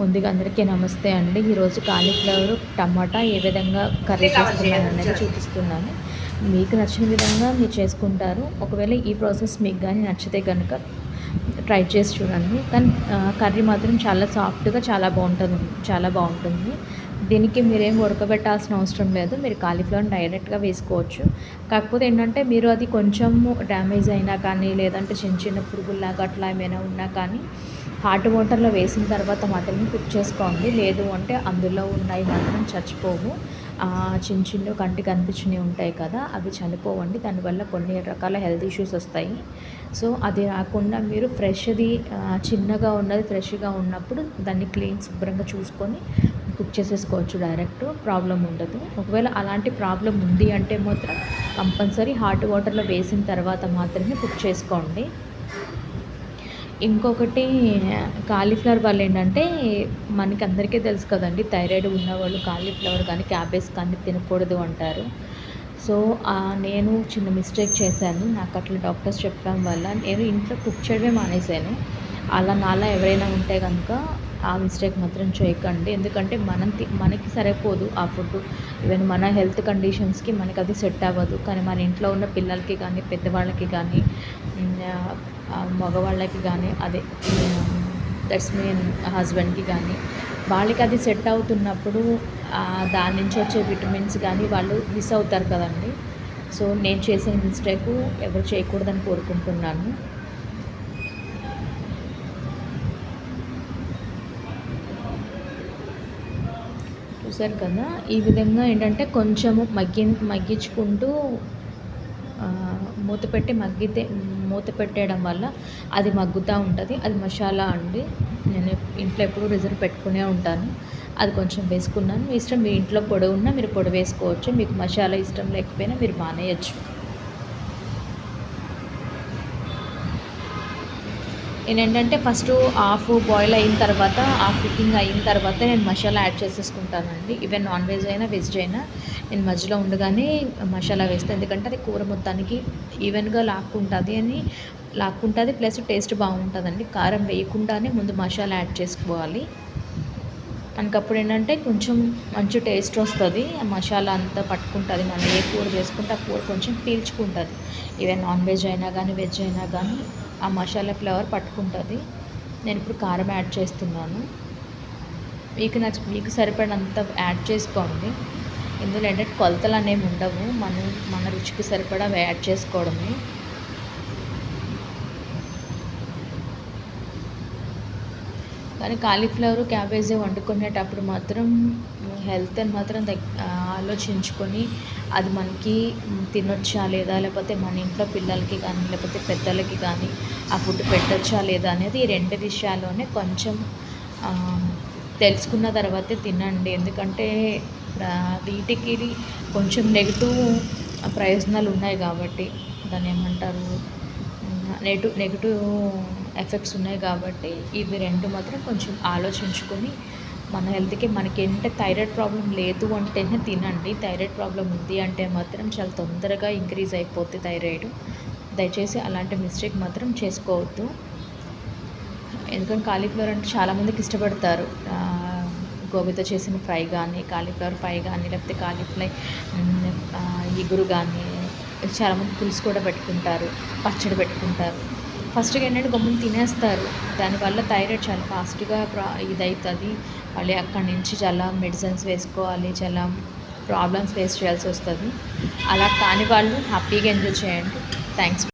ముందుగా అందరికీ నమస్తే అండి. ఈరోజు కాలీఫ్లవర్ టమాటా ఏ విధంగా కర్రీ చేస్తున్నాను అనేది చూపిస్తున్నాను. మీకు నచ్చిన విధంగా మీరు చేసుకుంటారు. ఒకవేళ ఈ ప్రాసెస్ మీకు కానీ నచ్చితే కనుక ట్రై చేసి చూడండి. కానీ కర్రీ మాత్రం చాలా సాఫ్ట్గా చాలా బాగుంటుంది. చాలా బాగుంటుంది. దీనికి మీరేం ఉడకబెట్టాల్సిన అవసరం లేదు. మీరు కాలీఫ్లవర్ డైరెక్ట్గా వేసుకోవచ్చు. కాకపోతే ఏంటంటే మీరు అది కొంచెం డ్యామేజ్ అయినా కానీ లేదంటే చిన్న చిన్న పురుగుల్లాగా అట్లా ఏమైనా ఉన్నా కానీ హాట్ వాటర్లో వేసిన తర్వాత మాత్రమే కుక్ చేసుకోండి. లేదు అంటే అందులో ఉన్నాయి మాత్రం చచ్చిపోవు. చిన్న చిన్న కంటి కనిపించినవి ఉంటాయి కదా అవి చనిపోవండి. దానివల్ల కొన్ని రకాల హెల్త్ ఇష్యూస్ వస్తాయి. సో అది రాకుండా మీరు ఫ్రెష్ది చిన్నగా ఉన్నది ఫ్రెష్గా ఉన్నప్పుడు దాన్ని క్లీన్ శుభ్రంగా చూసుకొని కుక్ చేసేసుకోవచ్చు డైరెక్ట్. ప్రాబ్లం ఉండదు. ఒకవేళ అలాంటి ప్రాబ్లం ఉంది అంటే మాత్రం కంపల్సరీ హాట్ వాటర్లో వేసిన తర్వాత మాత్రమే కుక్ చేసుకోండి. ఇంకొకటి కాలీఫ్లవర్ వల్ల ఏంటంటే మనకి అందరికీ తెలుసు కదండి థైరాయిడ్ ఉన్నవాళ్ళు కాలీఫ్లవర్ కానీ క్యాబేజ్ కానీ తినకూడదు అంటారు. సో నేను చిన్న మిస్టేక్ చేశాను. నాకు అట్లా డాక్టర్స్ చెప్పడం వల్ల నేను ఇంట్లో కుక్ చేయడమే మానేశాను. అలా నాలా ఎవరైనా ఉంటే కనుక ఆ మిస్టేక్ మాత్రం చేయకండి. ఎందుకంటే మనం మనకి సరిపోదు ఆ ఫుడ్ ఈవెన్ మన హెల్త్ కండిషన్స్కి మనకి అది సెట్ అవ్వదు. కానీ మన ఇంట్లో ఉన్న పిల్లలకి కానీ పెద్దవాళ్ళకి కానీ మగవాళ్ళకి కానీ అదే దట్స్ మీన్ హస్బెండ్కి కానీ వాళ్ళకి అది సెట్ అవుతున్నప్పుడు దాని నుంచి వచ్చే విటమిన్స్ కానీ వాళ్ళు మిస్ అవుతారు కదండి. సో నేను చేసిన మిస్టేక్ ఎవరు చేయకూడదని కోరుకుంటున్నాను. చూసారు కదా ఈ విధంగా ఏంటంటే కొంచెము మగ్గి మగ్గించుకుంటూ మూత పెట్టి మగ్గితే మూత పెట్టేయడం వల్ల అది మగ్గుతూ ఉంటుంది. అది మసాలా అండి. నేను ఇంట్లో ఎప్పుడు రిజర్వ్ పెట్టుకునే ఉంటాను. అది కొంచెం వేసుకున్నాను. మీ ఇష్టం మీ ఇంట్లో పొడవున్నా ఉన్నా మీరు పొడి వేసుకోవచ్చు. మీకు మసాలా ఇష్టం లేకపోయినా మీరు మానేయచ్చు. నేను ఏంటంటే ఫస్ట్ హాఫ్ బాయిల్ అయిన తర్వాత హాఫ్ కుకింగ్ అయిన తర్వాత నేను మసాలా యాడ్ చేసేసుకుంటానండి. ఈవెన్ నాన్ వెజ్ అయినా వెజ్ అయినా నేను మధ్యలో ఉండగానే మసాలా వేస్తాను ఎందుకంటే అది కూర మొత్తానికి ఈవెన్గా లాక్కుంటుంది అని లాక్కుంటుంది ప్లస్ టేస్ట్ బాగుంటుందండి. కారం వేయకుండానే ముందు మసాలా యాడ్ చేసుకోవాలి. మనకప్పుడు ఏంటంటే కొంచెం మంచి టేస్ట్ వస్తుంది. ఆ మసాలా అంతా పట్టుకుంటుంది. మనం ఏ కూర చేసుకుంటే ఆ కూర కొంచెం పీల్చుకుంటుంది. ఈవెన్ నాన్ వెజ్ అయినా కానీ వెజ్ అయినా కానీ ఆ మసాలా ఫ్లేవర్ పట్టుకుంటుంది. నేను ఇప్పుడు కారం యాడ్ చేస్తున్నాను. మీకు నచ్చ మీకు సరిపడినంత యాడ్ చేసుకోండి. ఇందులో ఏంటంటే కొలతలు అనేవి ఉండవు. మనం మన రుచికి సరిపడా యాడ్ చేసుకోవడమే. కానీ కాలీఫ్లవర్ క్యాబేజీ వండుకునేటప్పుడు మాత్రం హెల్త్ అని మాత్రం ఆలోచించుకొని అది మనకి తినొచ్చా లేదా లేకపోతే మన ఇంట్లో పిల్లలకి కానీ లేకపోతే పెద్దలకి కానీ ఆ ఫుడ్ పెట్టొచ్చా లేదా అనేది ఈ రెండు విషయాల్లోనే కొంచెం తెలుసుకున్న తర్వాతే తినండి. ఎందుకంటే వీటికి కొంచెం నెగిటివ్ ప్రయోజనాలు ఉన్నాయి కాబట్టి దాన్ని ఏమంటారు? నెగిటివ్ నెగిటివ్ ఎఫెక్ట్స్ ఉన్నాయి కాబట్టి ఇవి రెండు మాత్రం కొంచెం ఆలోచించుకొని మన హెల్త్కి మనకి ఏంటంటే థైరాయిడ్ ప్రాబ్లం లేదు అంటేనే తినండి. థైరాయిడ్ ప్రాబ్లం ఉంది అంటే మాత్రం చాలా తొందరగా ఇంక్రీజ్ అయిపోద్ది థైరాయిడ్. దయచేసి అలాంటి మిస్టేక్ మాత్రం చేసుకోవద్దు. ఎందుకంటే కాలీఫ్లవర్ అంటే చాలామందికి ఇష్టపడతారు. గోబీతో చేసిన ఫ్రై కానీ కాలీఫ్లవర్ ఫ్రై కానీ లేకపోతే కాలీఫ్లై ఇగురు కానీ చాలామంది పులుసు కూడా పెట్టుకుంటారు పచ్చడి పెట్టుకుంటారు. ఫస్ట్గా ఏంటంటే గమ్మున తినేస్తారు. దానివల్ల థైరాయిడ్ చాలా ఫాస్ట్గా ప్రా ఇదవుతుంది మళ్ళీ అక్కడి నుంచి చాలా మెడిసిన్స్ వేసుకోవాలి చాలా ప్రాబ్లమ్స్ ఫేస్ చేయాల్సి వస్తుంది. అలా కాని వాళ్ళు హ్యాపీగా ఎంజాయ్ చేయండి. థ్యాంక్స్